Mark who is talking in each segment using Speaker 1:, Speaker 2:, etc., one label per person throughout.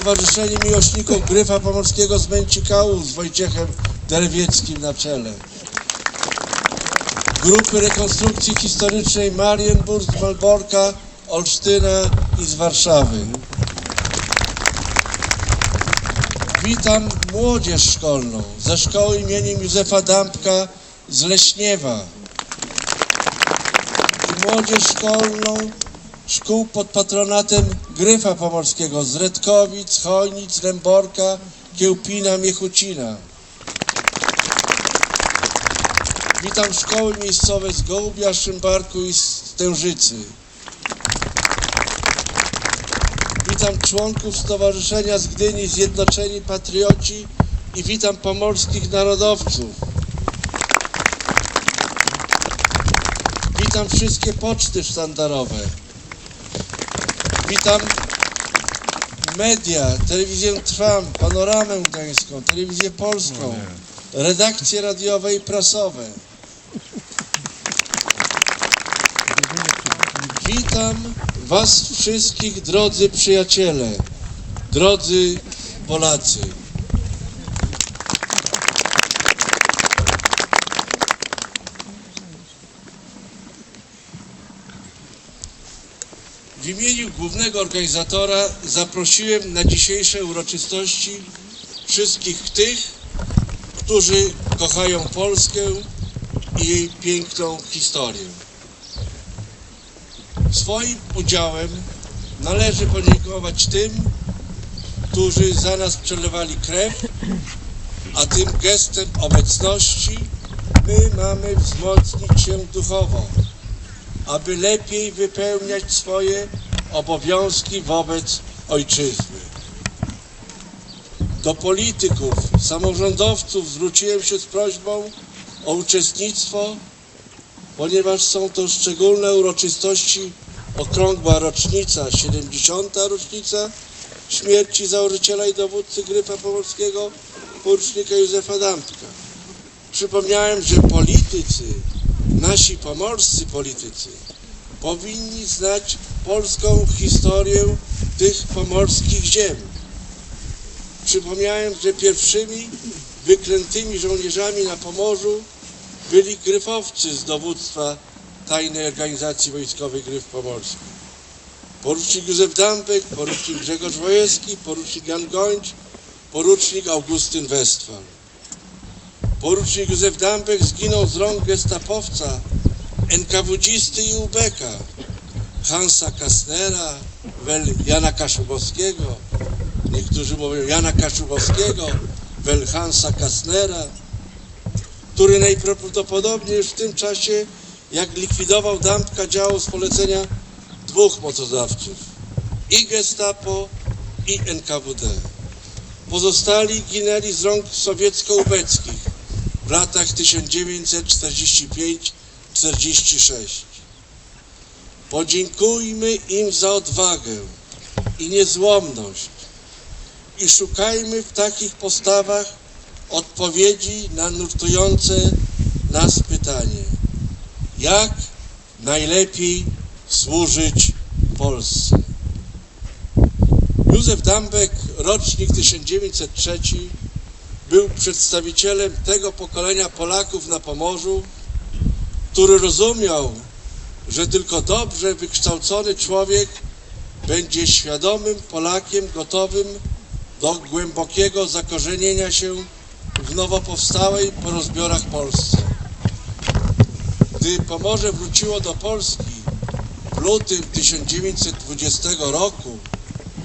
Speaker 1: Stowarzyszenie Miłośników Gryfa Pomorskiego z Męcikału z Wojciechem Derewieckim na czele. Grupy Rekonstrukcji Historycznej Marienburg z Malborka, Olsztyna i z Warszawy. Witam młodzież szkolną ze szkoły imieniem Józefa Dąbka z Leśniewa i młodzież szkolną szkół pod patronatem Gryfa Pomorskiego z Redkowic, Chojnic, Lęborka, Kiełpina, Miechucina. Witam szkoły miejscowe z Gołubia, Szymbarku i z Tężycy. Witam członków Stowarzyszenia z Gdyni Zjednoczeni Patrioci i witam pomorskich narodowców. Witam wszystkie poczty sztandarowe. Witam media, telewizję Trwam, Panoramę Gdańską, telewizję polską, redakcje radiowe i prasowe. Witam Was wszystkich, drodzy przyjaciele, drodzy Polacy. W imieniu głównego organizatora zaprosiłem na dzisiejsze uroczystości wszystkich tych, którzy kochają Polskę i jej piękną historię. Swoim udziałem należy podziękować tym, którzy za nas przelewali krew, a tym gestem obecności my mamy wzmocnić się duchowo, aby lepiej wypełniać swoje obowiązki wobec ojczyzny. Do polityków, samorządowców zwróciłem się z prośbą o uczestnictwo ponieważ są to szczególne uroczystości, okrągła rocznica, 70. rocznica śmierci założyciela i dowódcy Gryfa Pomorskiego, porucznika Józefa Dąbka. Przypomniałem, że politycy, nasi pomorscy politycy, powinni znać polską historię tych pomorskich ziem. Przypomniałem, że pierwszymi wyklętymi żołnierzami na Pomorzu byli gryfowcy z dowództwa Tajnej Organizacji Wojskowej Gryf Pomorski. Porucznik Józef Dambek, porucznik Grzegorz Wojewski, porucznik Jan Gończ, porucznik Augustyn Westphal. Porucznik Józef Dambek zginął z rąk gestapowca, NKWDzisty i ubeka, Hansa Kastnera, wel Jana Kaszubowskiego, niektórzy mówią Jana Kaszubowskiego, wel Hansa Kastnera, który najprawdopodobniej już w tym czasie, jak likwidował Dąbka, działał z polecenia dwóch mocodawców i Gestapo i NKWD. Pozostali ginęli z rąk sowiecko-ubeckich w latach 1945-46. Podziękujmy im za odwagę i niezłomność i szukajmy w takich postawach odpowiedzi na nurtujące nas pytanie. Jak najlepiej służyć Polsce? Józef Dambek, rocznik 1903, był przedstawicielem tego pokolenia Polaków na Pomorzu, który rozumiał, że tylko dobrze wykształcony człowiek będzie świadomym Polakiem gotowym do głębokiego zakorzenienia się w nowo powstałej po rozbiorach Polsce. Gdy Pomorze wróciło do Polski w lutym 1920 roku,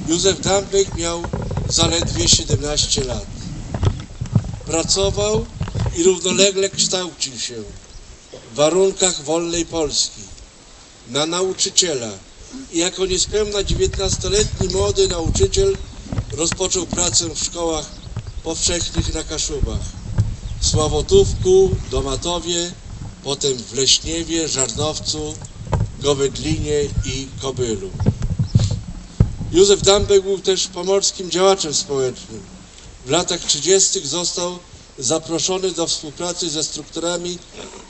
Speaker 1: Józef Dambek miał zaledwie 17 lat. Pracował i równolegle kształcił się warunkach wolnej Polski na nauczyciela i jako niespełna 19-letni młody nauczyciel rozpoczął pracę w szkołach powszechnych na Kaszubach, Sławotówku, Domatowie, potem w Leśniewie, Żarnowcu, Gowedlinie i Kobylu. Józef Dambek był też pomorskim działaczem społecznym. W latach 30. został zaproszony do współpracy ze strukturami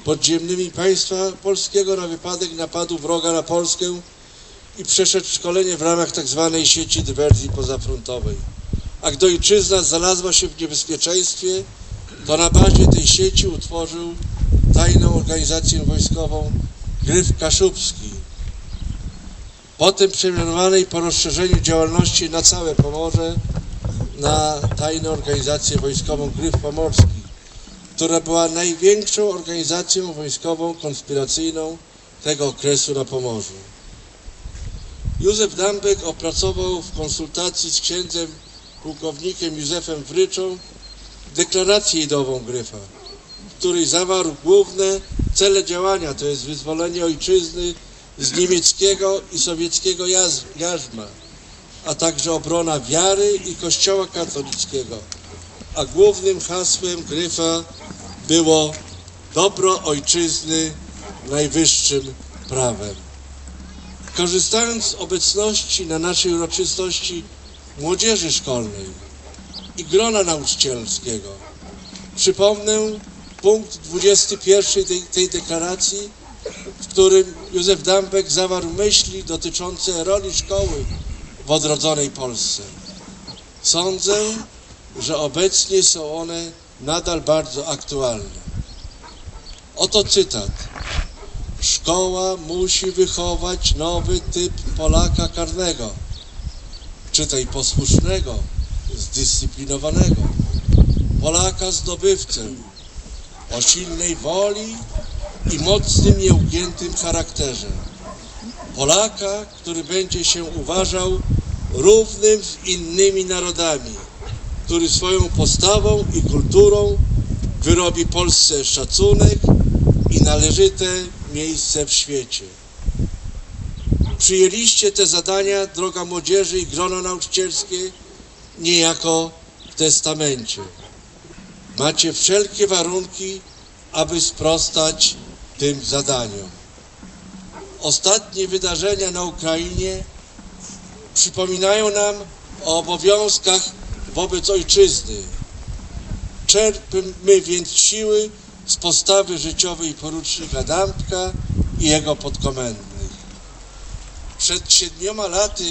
Speaker 1: podziemnymi państwa polskiego na wypadek napadu wroga na Polskę i przeszedł szkolenie w ramach tzw. sieci dywersji pozafrontowej. A gdy ojczyzna znalazła się w niebezpieczeństwie, to na bazie tej sieci utworzył tajną organizację wojskową Gryf Kaszubski. Potem przemianowanej po rozszerzeniu działalności na całe Pomorze na tajną organizację wojskową Gryf Pomorski, która była największą organizacją wojskową konspiracyjną tego okresu na Pomorzu. Józef Dambek opracował w konsultacji z księdzem pułkownikiem Józefem Wryczą deklarację ideową Gryfa, w której zawarł główne cele działania, to jest wyzwolenie ojczyzny z niemieckiego i sowieckiego jarzma, a także obrona wiary i kościoła katolickiego. A głównym hasłem Gryfa było dobro ojczyzny najwyższym prawem. Korzystając z obecności na naszej uroczystości młodzieży szkolnej i grona nauczycielskiego, przypomnę punkt 21 tej, tej deklaracji, w którym Józef Dambek zawarł myśli dotyczące roli szkoły w odrodzonej Polsce. Sądzę, że obecnie są one nadal bardzo aktualne. Oto cytat. Szkoła musi wychować nowy typ Polaka karnego, czytaj posłusznego, zdyscyplinowanego, Polaka zdobywcę, o silnej woli i mocnym, nieugiętym charakterze. Polaka, który będzie się uważał równym z innymi narodami, który swoją postawą i kulturą wyrobi Polsce szacunek i należyte miejsce w świecie. Przyjęliście te zadania, droga młodzieży i grono nauczycielskie, niejako w testamencie. Macie wszelkie warunki, aby sprostać tym zadaniom. Ostatnie wydarzenia na Ukrainie przypominają nam o obowiązkach wobec ojczyzny. Czerpmy więc siły z postawy życiowej porucznika Dąbka i jego podkomendnych. Przed siedmioma laty,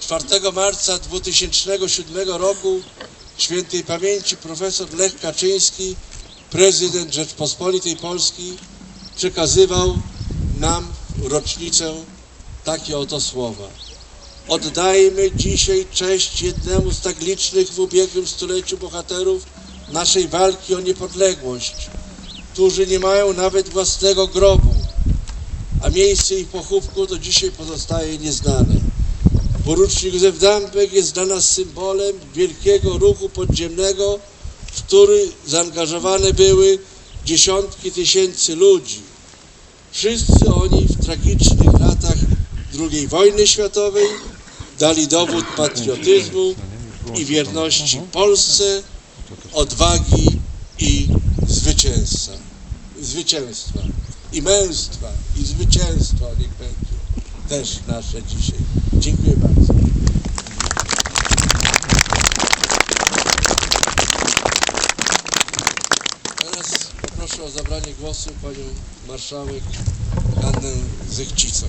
Speaker 1: 4 marca 2007 roku, świętej pamięci profesor Lech Kaczyński, prezydent Rzeczpospolitej Polskiej, przekazywał nam rocznicę takie oto słowa. Oddajmy dzisiaj cześć jednemu z tak licznych w ubiegłym stuleciu bohaterów naszej walki o niepodległość, którzy nie mają nawet własnego grobu, a miejsce ich pochówku do dzisiaj pozostaje nieznane. Porucznik Józef Dambek jest dla nas symbolem wielkiego ruchu podziemnego, w który zaangażowane były dziesiątki tysięcy ludzi. Wszyscy oni w tragicznych latach II wojny światowej dali dowód patriotyzmu i wierności Polsce, odwagi i zwycięstwa. Zwycięstwa. I męstwa, i zwycięstwa niech będzie też nasze dzisiaj. Dziękuję bardzo. Teraz poproszę o zabranie głosu panią marszałek Annę Zychcicą.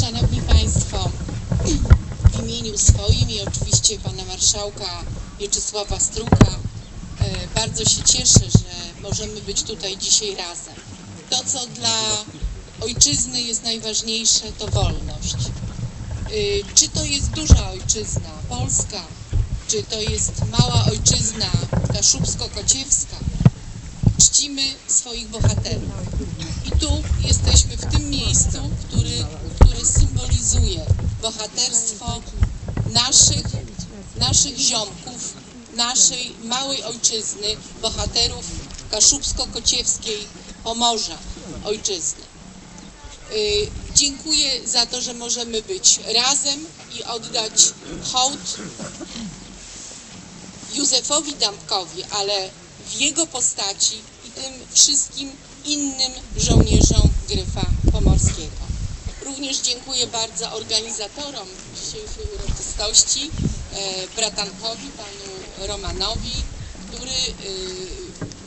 Speaker 2: Szanowni Państwo, imieniu swoim i oczywiście Pana Marszałka Mieczysława Struka e, bardzo się cieszę, że możemy być tutaj dzisiaj razem. To, co dla ojczyzny jest najważniejsze, to wolność. Y, Czy to jest duża ojczyzna, Polska, czy to jest mała ojczyzna, kaszubsko-kociewska, czcimy swoich bohaterów. I tu jesteśmy w tym miejscu, który, które symbolizuje bohaterstwo naszych, naszych ziomków, naszej małej ojczyzny, bohaterów kaszubsko-kociewskiej Pomorza ojczyzny. Y, Dziękuję za to, że możemy być razem i oddać hołd Józefowi Dąbkowi, ale w jego postaci i tym wszystkim innym żołnierzom Gryfa Pomorskiego. Również dziękuję bardzo organizatorom dzisiejszej uroczystości, e, bratankowi, panu Romanowi, który e,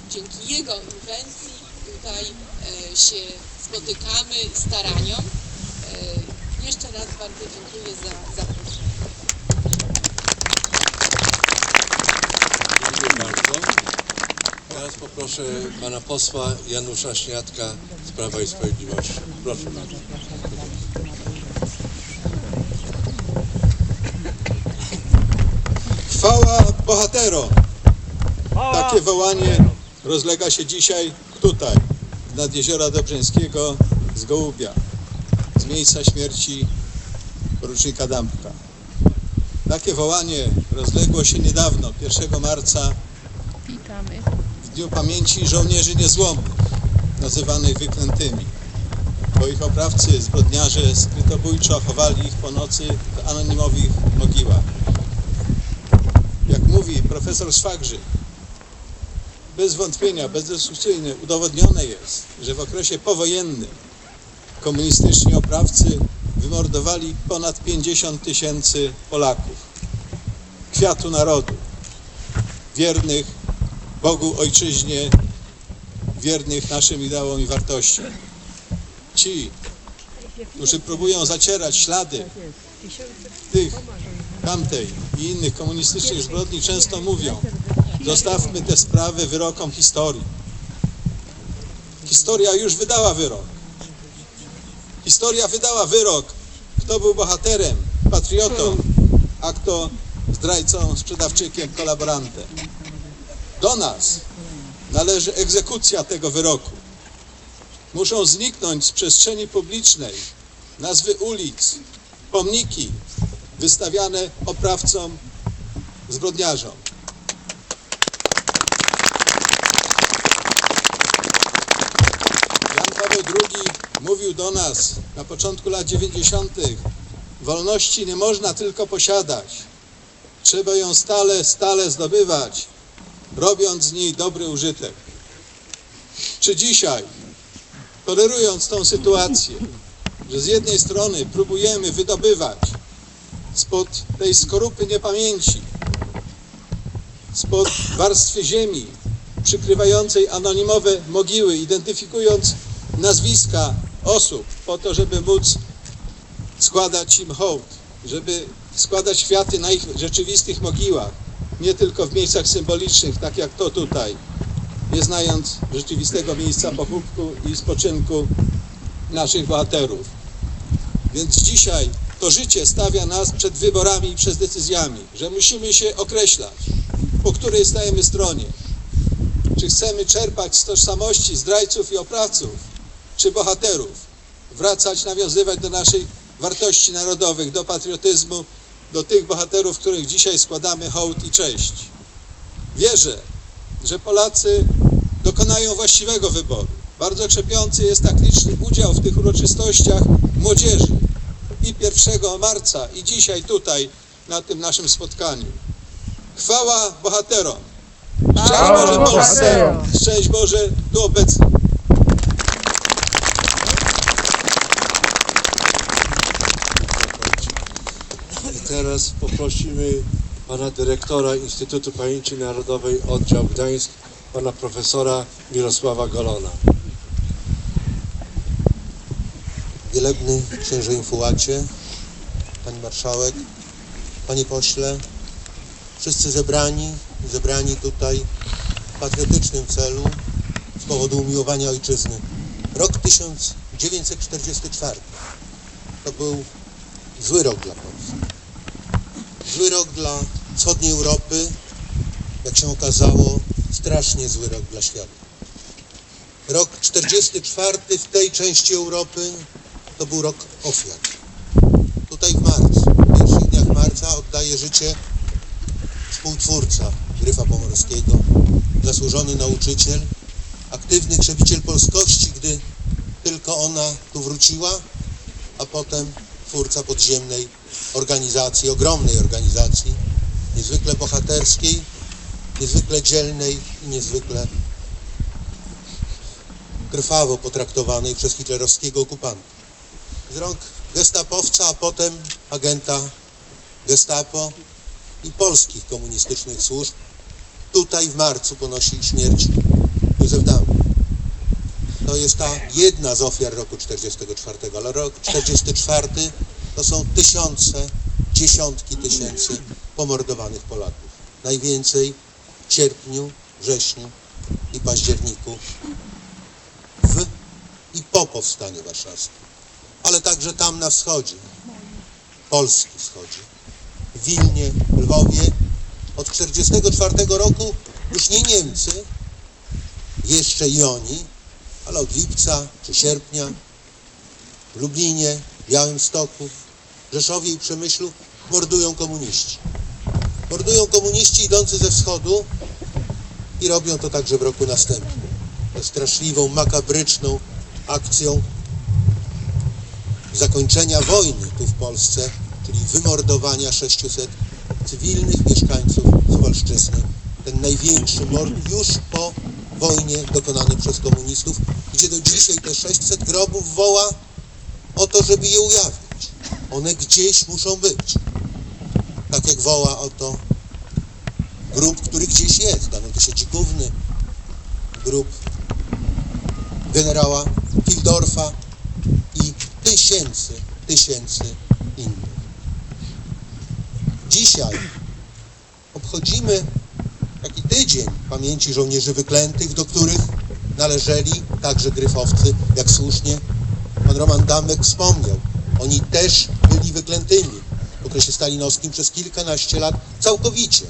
Speaker 2: dzięki jego inwencji tutaj e, się spotykamy staraniom. Jeszcze raz bardzo dziękuję za zaproszenie.
Speaker 1: Dziękuję bardzo. Teraz poproszę pana posła Janusza Śniadka z Prawa i Sprawiedliwości. Proszę bardzo.
Speaker 3: Chwała bohaterom! Takie wołanie rozlega się dzisiaj tutaj, nad jeziora Dobrzyńskiego z Gołubia, z miejsca śmierci porucznika Dąbka. Takie wołanie rozległo się niedawno, 1 marca,
Speaker 4: Witamy.
Speaker 3: w Dniu Pamięci Żołnierzy Niezłomnych, nazywanych wyklętymi, bo ich oprawcy, zbrodniarze skrytobójczo chowali ich po nocy w anonimowych mogiłach. Profesor Szwagrzy, bez wątpienia, bezdyskusyjnie udowodnione jest, że w okresie powojennym komunistyczni oprawcy wymordowali ponad 50 tysięcy Polaków, kwiatu narodu, wiernych Bogu, Ojczyźnie, wiernych naszym ideałom i wartościom. Ci, którzy próbują zacierać ślady tych, tamtej i innych komunistycznych zbrodni, często mówią, zostawmy te sprawy wyrokom historii. Historia już wydała wyrok. Historia wydała wyrok, kto był bohaterem, patriotą, a kto zdrajcą, sprzedawczykiem, kolaborantem. Do nas należy egzekucja tego wyroku. Muszą zniknąć z przestrzeni publicznej nazwy ulic, pomniki wystawiane oprawcom, zbrodniarzom. Jan Paweł II mówił do nas na początku lat 90. Wolności nie można tylko posiadać. Trzeba ją stale, stale zdobywać, robiąc z niej dobry użytek. Czy dzisiaj, tolerując tą sytuację, że z jednej strony próbujemy wydobywać spod tej skorupy niepamięci, spod warstwy ziemi przykrywającej anonimowe mogiły, identyfikując nazwiska osób po to, żeby móc składać im hołd, żeby składać kwiaty na ich rzeczywistych mogiłach, nie tylko w miejscach symbolicznych, tak jak to tutaj, nie znając rzeczywistego miejsca pochówku i spoczynku naszych bohaterów. Więc dzisiaj to życie stawia nas przed wyborami i przed decyzjami, że musimy się określać, po której stajemy stronie. Czy chcemy czerpać z tożsamości zdrajców i oprawców, czy bohaterów, wracać, nawiązywać do naszej wartości narodowych, do patriotyzmu, do tych bohaterów, których dzisiaj składamy hołd i cześć. Wierzę, że Polacy dokonają właściwego wyboru. Bardzo krzepiący jest tak liczny udział w tych uroczystościach młodzieży i 1 marca, i dzisiaj tutaj na tym naszym spotkaniu. Chwała bohaterom! Szczęść Boże Polsce! Szczęść Boże tu obecnym!
Speaker 1: I teraz poprosimy pana dyrektora Instytutu Pamięci Narodowej Oddział Gdańsk, pana profesora Mirosława Golona.
Speaker 5: Wielebny księże Infułacie, pani marszałek, panie pośle, wszyscy zebrani, zebrani tutaj w patriotycznym celu z powodu umiłowania ojczyzny. Rok 1944 to był zły rok dla Polski. Zły rok dla wschodniej Europy, jak się okazało, strasznie zły rok dla świata. Rok 44 w tej części Europy to był rok ofiar. Tutaj w marcu, w pierwszych dniach marca oddaje życie współtwórca Gryfa Pomorskiego, zasłużony nauczyciel, aktywny grzebiciel polskości, gdy tylko ona tu wróciła, a potem twórca podziemnej organizacji, ogromnej organizacji, niezwykle bohaterskiej, niezwykle dzielnej i niezwykle krwawo potraktowanej przez hitlerowskiego okupanta z rąk gestapowca, a potem agenta gestapo i polskich komunistycznych służb. Tutaj w marcu ponosi śmierć Józef Dam. to jest ta jedna z ofiar roku 44, ale rok 44 to są tysiące, dziesiątki tysięcy pomordowanych Polaków. Najwięcej w sierpniu, wrześniu i październiku w i po powstaniu warszawskim, ale także tam na wschodzie, Polski wschodzie, w Wilnie, Lwowie. Od 1944 roku już nie Niemcy, jeszcze i oni, ale od lipca czy sierpnia w Lublinie, Białymstoku, Rzeszowie i Przemyślu mordują komuniści. Mordują komuniści idący ze wschodu i robią to także w roku następnym. Straszliwą, makabryczną akcją zakończenia wojny tu w Polsce, czyli wymordowania 600 cywilnych mieszkańców Suwalszczyzny. Ten największy mord już po wojnie dokonany przez komunistów, gdzie do dzisiaj te 600 grobów woła o to, żeby je ujawnić. One gdzieś muszą być. Tak jak woła o to grób, który gdzieś jest. Tam to siedzi główny grób generała Fildorfa i tysięcy, tysięcy innych. Dzisiaj obchodzimy taki tydzień pamięci żołnierzy wyklętych, do których należeli także gryfowcy, jak słusznie pan Roman Damek wspomniał. Oni też byli wyklętymi w okresie stalinowskim przez kilkanaście lat całkowicie.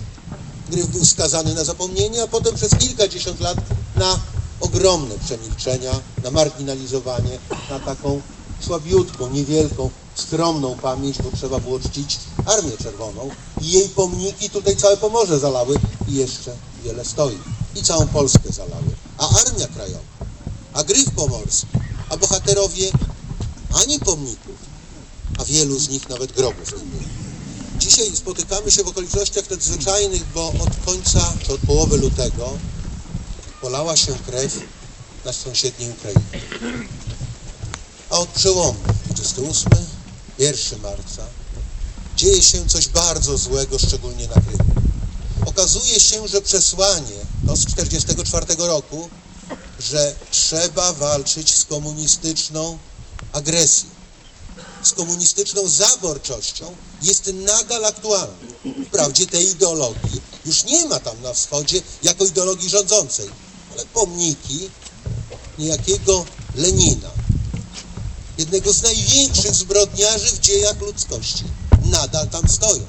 Speaker 5: Gryf był skazany na zapomnienie, a potem przez kilkadziesiąt lat na ogromne przemilczenia, na marginalizowanie, na taką słabiutką, niewielką, skromną pamięć, bo trzeba było czcić Armię Czerwoną i jej pomniki tutaj całe Pomorze zalały i jeszcze wiele stoi. I całą Polskę zalały. A Armia Krajowa, a Gryf Pomorski, a bohaterowie ani pomników, a wielu z nich nawet grobów nie mieli. Dzisiaj spotykamy się w okolicznościach nadzwyczajnych, bo od końca, od połowy lutego polała się krew na sąsiedniej Ukrainie. A od przełomu 28, 1 marca dzieje się coś bardzo złego, szczególnie na Krymie. Okazuje się, że przesłanie to z 1944 roku, że trzeba walczyć z komunistyczną agresją, z komunistyczną zaborczością jest nadal aktualne. Wprawdzie tej ideologii już nie ma tam na wschodzie jako ideologii rządzącej, pomniki niejakiego Lenina, jednego z największych zbrodniarzy w dziejach ludzkości, nadal tam stoją.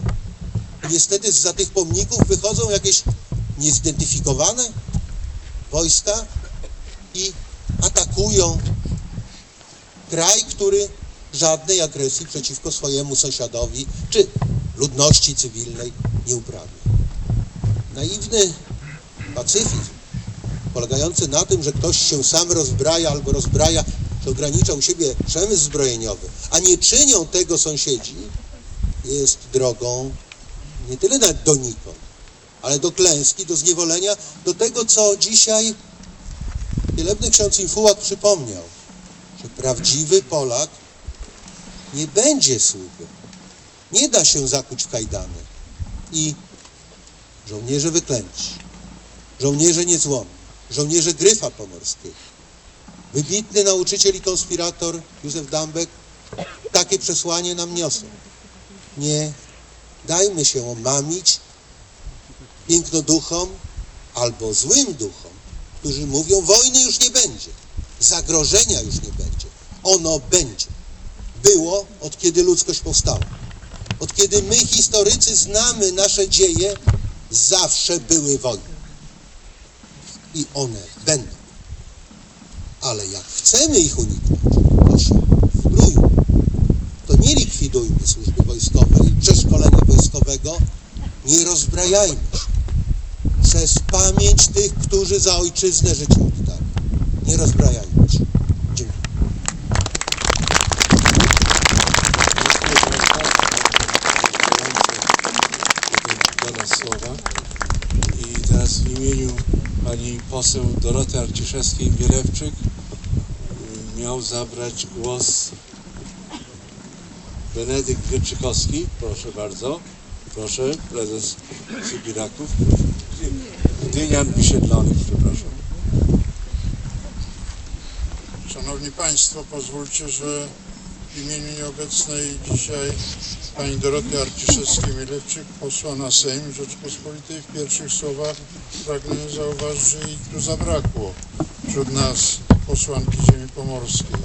Speaker 5: Niestety za tych pomników wychodzą jakieś niezidentyfikowane wojska i atakują kraj, który żadnej agresji przeciwko swojemu sąsiadowi czy ludności cywilnej nie uprawia. Naiwny pacyfizm polegający na tym, że ktoś się sam rozbraja albo rozbraja, czy ogranicza u siebie przemysł zbrojeniowy, a nie czynią tego sąsiedzi, jest drogą nie tyle nawet donikąd, ale do klęski, do zniewolenia, do tego, co dzisiaj wielebny ksiądz Infułak przypomniał, że prawdziwy Polak nie będzie sługą. Nie da się zakuć w kajdany. I żołnierze wyklęci, żołnierze niezłomni, żołnierze Gryfa Pomorskiego, wybitny nauczyciel i konspirator Józef Dambek takie przesłanie nam niosą. Nie dajmy się omamić pięknoduchom albo złym duchom, którzy mówią, wojny już nie będzie, zagrożenia już nie będzie. Ono będzie było od kiedy ludzkość powstała. Od kiedy my, historycy, znamy nasze dzieje, zawsze były wojny. I one będą. Ale jak chcemy ich uniknąć, to się zbrojmy. To nie likwidujmy służby wojskowej, przeszkolenia wojskowego, nie rozbrajajmy się. Przez pamięć tych, którzy za ojczyznę życie oddali. Nie rozbrajajmy się. Dziękuję.
Speaker 1: do nas słowa. I teraz w imieniu pani poseł Doroty Arciszewskiej-Bielewczyk y, miał zabrać głos Benedykt Wietrzykowski. Proszę bardzo. Proszę, prezes Sybiraków. Gdynian Wysiedlonych, przepraszam.
Speaker 4: Szanowni Państwo, pozwólcie, że w imieniu nieobecnej dzisiaj pani Doroty Arciszewskiej-Mielewczyk, posła na Sejm Rzeczpospolitej, w pierwszych słowach pragnę zauważyć, że jej tu zabrakło wśród nas posłanki ziemi pomorskiej.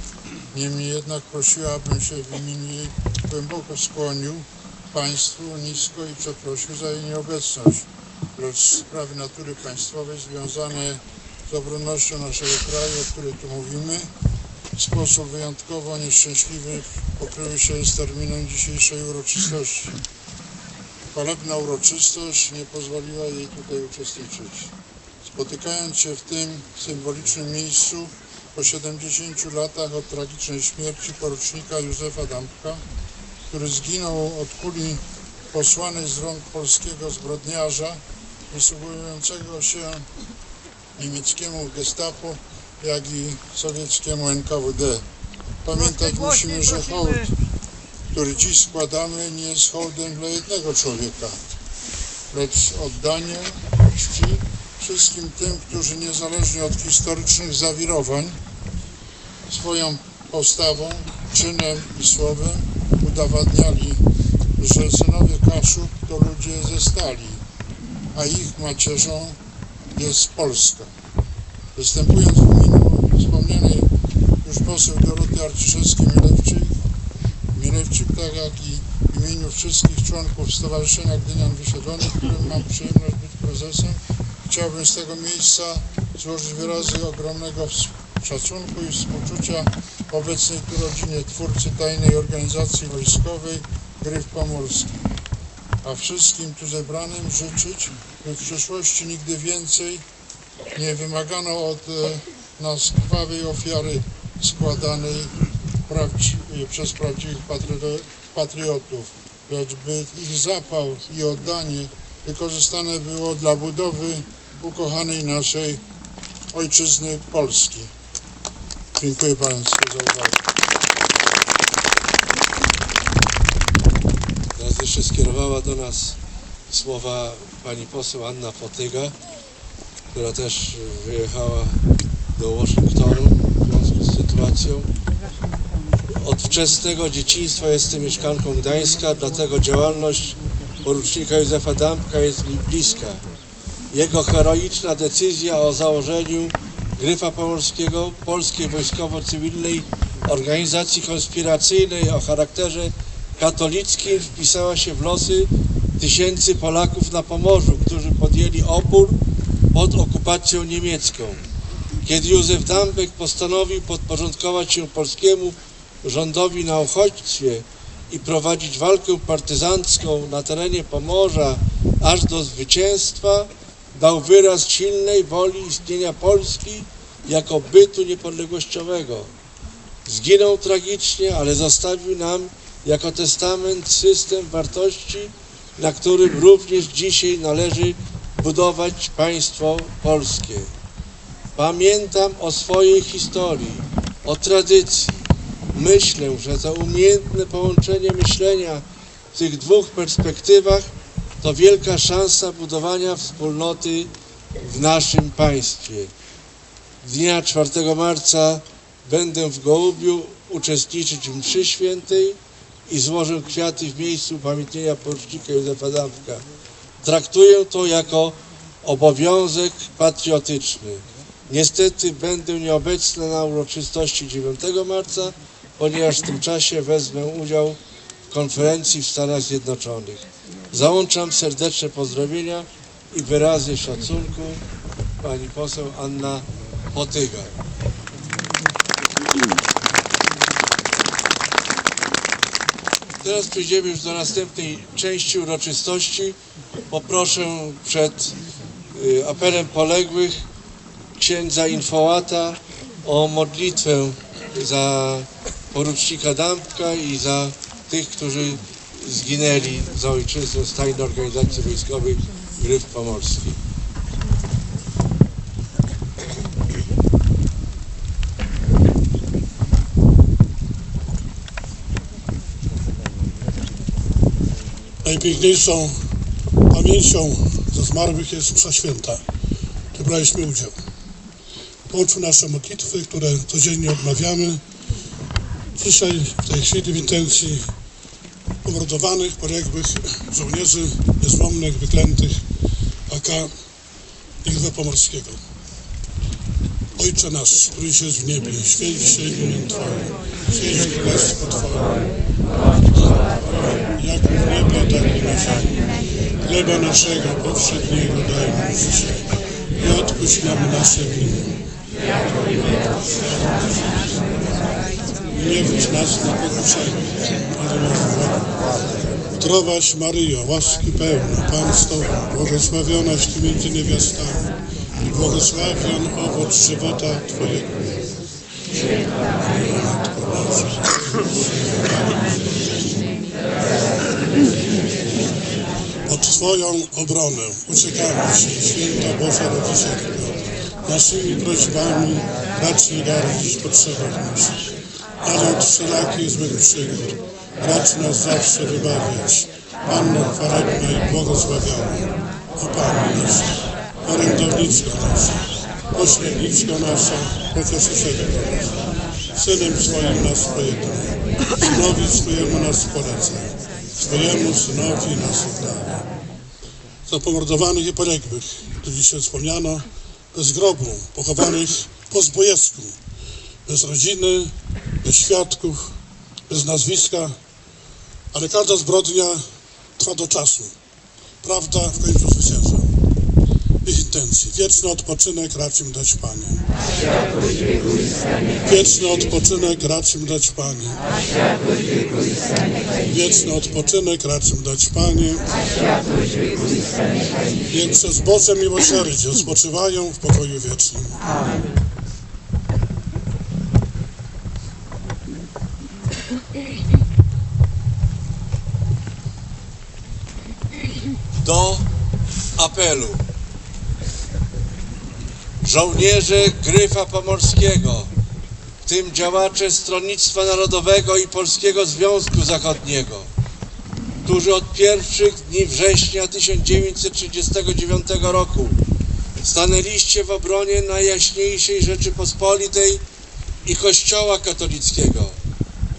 Speaker 4: Niemniej jednak prosiła, abym się w imieniu jej głęboko skłonił Państwu nisko i przeprosił za jej nieobecność. Lecz sprawy natury państwowej związane z obronnością naszego kraju, o której tu mówimy, w sposób wyjątkowo nieszczęśliwy pokryły się z terminem dzisiejszej uroczystości. Chwalebna uroczystość nie pozwoliła jej tutaj uczestniczyć. Spotykając się w tym symbolicznym miejscu po 70 latach od tragicznej śmierci porucznika Józefa Dambka, który zginął od kuli posłanej z rąk polskiego zbrodniarza, wysługującego się niemieckiemu gestapo, jak i sowieckiemu NKWD. Pamiętać musimy, że hołd, który dziś składamy, nie jest hołdem dla jednego człowieka, lecz oddanie czci wszystkim tym, którzy niezależnie od historycznych zawirowań swoją postawą, czynem i słowem udowadniali, że synowie Kaszub to ludzie ze stali, a ich macierzą jest Polska. Występując w imieniu wspomnianej już poseł Doroty Arciszewskiej-Mielewczyk, Mielewczyk, tak jak i w imieniu wszystkich członków Stowarzyszenia Gdynian Wysiedlonych, którym mam przyjemność być prezesem, chciałbym z tego miejsca złożyć wyrazy ogromnego szacunku i współczucia obecnej tu rodzinie twórcy tajnej organizacji wojskowej Gryf Pomorski. A wszystkim tu zebranym życzyć, by w przyszłości nigdy więcej nie wymagano od e, nas krwawej ofiary składanej prawdzi- przez prawdziwych patrio- patriotów, lecz by ich zapał i oddanie wykorzystane było dla budowy ukochanej naszej ojczyzny Polski. Dziękuję Państwu za uwagę.
Speaker 1: Teraz jeszcze skierowała do nas słowa pani poseł Anna Fotyga, która też wyjechała do Waszyngtonu sytuacją. Od wczesnego dzieciństwa jestem mieszkanką Gdańska, dlatego działalność porucznika Józefa Dambka jest mi bliska. Jego heroiczna decyzja o założeniu Gryfa Pomorskiego, polskiej wojskowo-cywilnej organizacji konspiracyjnej o charakterze katolickim wpisała się w losy tysięcy Polaków na Pomorzu, którzy podjęli opór pod okupacją niemiecką. Kiedy Józef Dambek postanowił podporządkować się polskiemu rządowi na uchodźstwie i prowadzić walkę partyzancką na terenie Pomorza aż do zwycięstwa, dał wyraz silnej woli istnienia Polski jako bytu niepodległościowego. Zginął tragicznie, ale zostawił nam jako testament system wartości, na którym również dzisiaj należy budować państwo polskie. Pamiętam o swojej historii, o tradycji. Myślę, że to umiejętne połączenie myślenia w tych dwóch perspektywach to wielka szansa budowania wspólnoty w naszym państwie. Dnia 4 marca będę w Gołubiu uczestniczyć w mszy świętej i złożę kwiaty w miejscu upamiętnienia porucznika Józefa Dambka. Traktuję to jako obowiązek patriotyczny. Niestety będę nieobecny na uroczystości 9 marca, ponieważ w tym czasie wezmę udział w konferencji w Stanach Zjednoczonych. Załączam serdeczne pozdrowienia i wyrazy szacunku pani poseł Anna Potyga. Teraz przejdziemy już do następnej części uroczystości. Poproszę przed y, apelem poległych księdza Infołata o modlitwę za porucznika Dambka i za tych, którzy zginęli za ojczyznę z tajnej organizacji wojskowej Gryf Pomorski.
Speaker 6: Najpiękniejszą pamięcią ze zmarłych jest msza święta. w której braliśmy udział. Połączył nasze modlitwy, które codziennie odmawiamy. Dzisiaj, w tej chwili, w intencji pomordowanych, poległych żołnierzy niezłomnych, wyklętych AK Gryfa Pomorskiego. Ojcze nasz, któryś jest w niebie, święć się imię Twoje, święć królestwo Twoje. Jak w niebie, tak i na ziemi. Chleba naszego powszedniego daj nam dzisiaj i odpuść nam nasze winy. I nie wódź nas na pokuszenie, ale nas. Zdrowaś Maryjo, łaski pełna, Pan z Tobą, błogosławionaś Ty między niewiastami i błogosławion owoc żywota Twojego. Matko Boża, Pod Twoją obronę uciekamy Ci, Święta Boża Rodzicielko. Naszymi prośbami racz nie gardzić potrzebach naszych, ale od wszelakich złych przygód racz nas zawsze wybawiać. Panno chwalebna i błogosławiona, o Panie nasza, orędowniczko nasza, pośredniczko nasza, pocieszycielko nasza, Synem swoim nas pojednaj, Synowi swojemu nas polecaj, swojemu Synowi nas oddaj. Za pomordowanych i poległych, tu dzisiaj wspomniano, bez grobu, pochowanych po zbojewsku, bez rodziny, bez świadków, bez nazwiska, ale każda zbrodnia trwa do czasu. Prawda w końcu zwycięża. Ich intencji. Wieczny odpoczynek racz im dać Panie. Wieczny odpoczynek racz im dać Panie. Wieczny odpoczynek racz dać Panie. Niech przez Boże miłosierdzie spoczywają w pokoju wiecznym.
Speaker 1: do apelu. Żołnierze Gryfa Pomorskiego, w tym działacze Stronnictwa Narodowego i Polskiego Związku Zachodniego, którzy od pierwszych dni września 1939 roku stanęliście w obronie Najjaśniejszej Rzeczypospolitej i Kościoła katolickiego,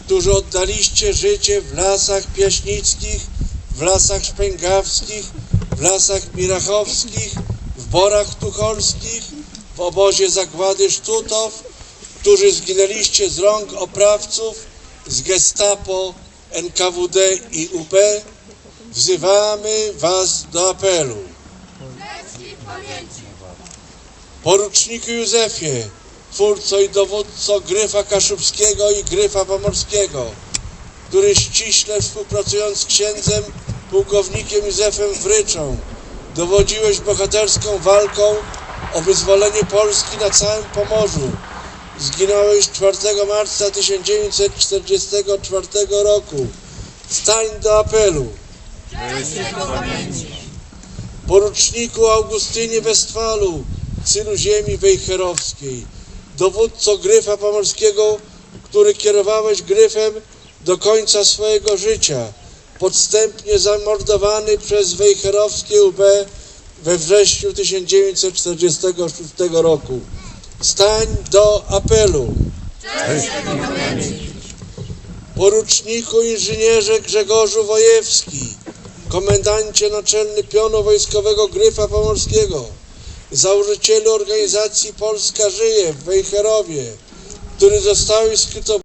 Speaker 1: którzy oddaliście życie w lasach piaśnickich, w lasach szpęgawskich, w lasach mirachowskich, w borach tucholskich, w obozie zagłady Sztutow, którzy zginęliście z rąk oprawców z gestapo, NKWD i UP, wzywamy Was do apelu. Poruczniku Józefie, twórco i dowódco Gryfa Kaszubskiego i Gryfa Pomorskiego, który ściśle współpracując z księdzem pułkownikiem Józefem Wryczą dowodziłeś bohaterską walką o wyzwolenie Polski na całym Pomorzu. Zginąłeś 4 marca 1944 roku. Stań do apelu. Poruczniku Augustynie Westfalu, synu ziemi wejherowskiej, dowódco Gryfa Pomorskiego, który kierowałeś Gryfem do końca swojego życia, podstępnie zamordowany przez wejherowskie UB we wrześniu 1946 roku. Stań do apelu. Poruczniku inżynierze Grzegorzu Wojewski, komendancie naczelny pionu wojskowego Gryfa Pomorskiego, założycielu organizacji Polska Żyje w Wejherowie, który zostałeś skrytowany